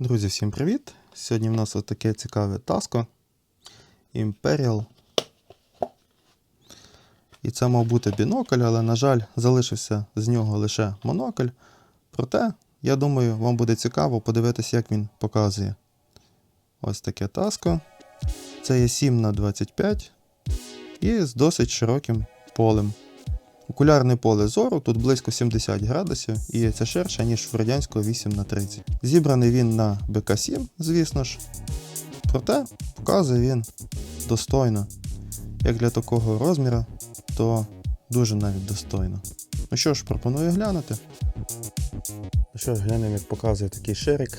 Друзі, всім привіт! Сьогодні в нас таке цікаве таско Imperial. І це мав бути бінокль, але, на жаль, залишився з нього лише монокль. Проте, я думаю, вам буде цікаво подивитися, як він показує. Ось таке таско. Це є 7 на 25 і з досить широким полем. Окулярне поле зору тут близько 70 градусів і це ширше, ніж в радянського 8 на 30 Зібраний він на БК7, звісно ж. Проте показує він достойно. Як для такого розміру, то дуже навіть достойно. Ну що ж, пропоную глянути. Ну що ж, глянемо, як показує такий ширик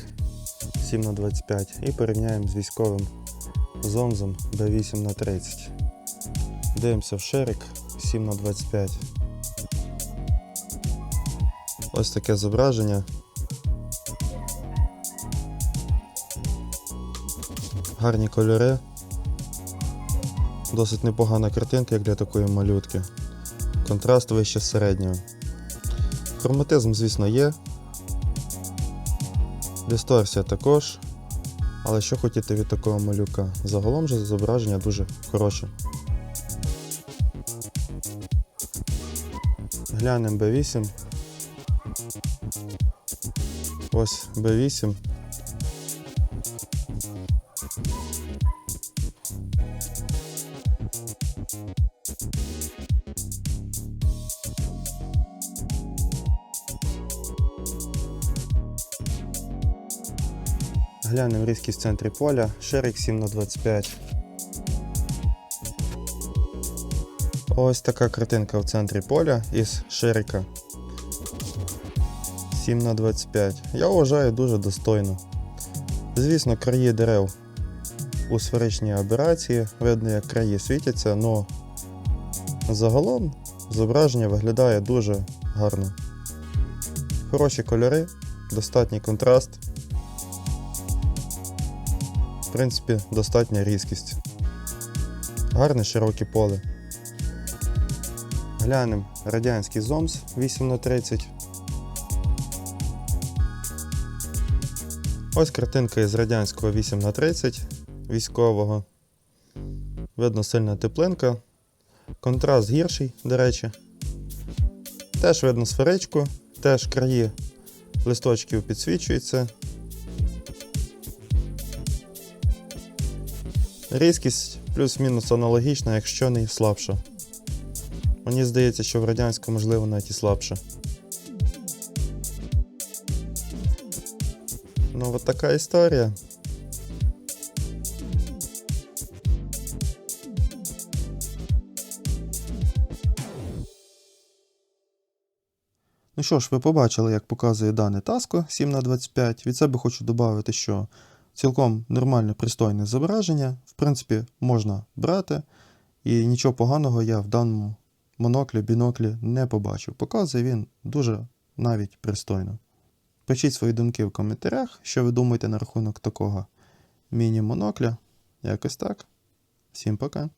7 на 25 і порівняємо з військовим зонзом B8 на 30 Дивимося в ширик 7 на 25 Ось таке зображення. Гарні кольори. Досить непогана картинка, як для такої малютки. Контраст вище середнього. Хроматизм, звісно, є. Дисторсія також. Але що хотіти від такого малюка? Загалом же зображення дуже хороше. Глянемо B8. Ось B8. Глянемо різкість в центрі поля. Шерик 7 Ось така картинка в центрі поля із шерика 7 на 25. Я вважаю дуже достойно. Звісно, краї дерев у сферичній аберації, видно, як краї світяться, але загалом зображення виглядає дуже гарно. Хороші кольори, достатній контраст. В принципі, достатня різкість. Гарне широке поле. Глянемо радянський зомс 8 на 30 Ось картинка із радянського 8 на 30 військового. Видно сильна теплинка. Контраст гірший, до речі. Теж видно сферичку, теж краї листочків підсвічуються. Різкість плюс-мінус аналогічна, якщо не слабша. Мені здається, що в радянському можливо навіть і слабше. Ну, от така історія. Ну що ж, ви побачили, як показує дане таско 7 на 25 Від себе хочу додати, що цілком нормальне пристойне зображення. В принципі, можна брати. І нічого поганого я в даному моноклі, біноклі не побачив. Показує він дуже навіть пристойно. Пишіть свої думки в коментарях, що ви думаєте на рахунок такого міні-монокля. Якось так. Всім пока.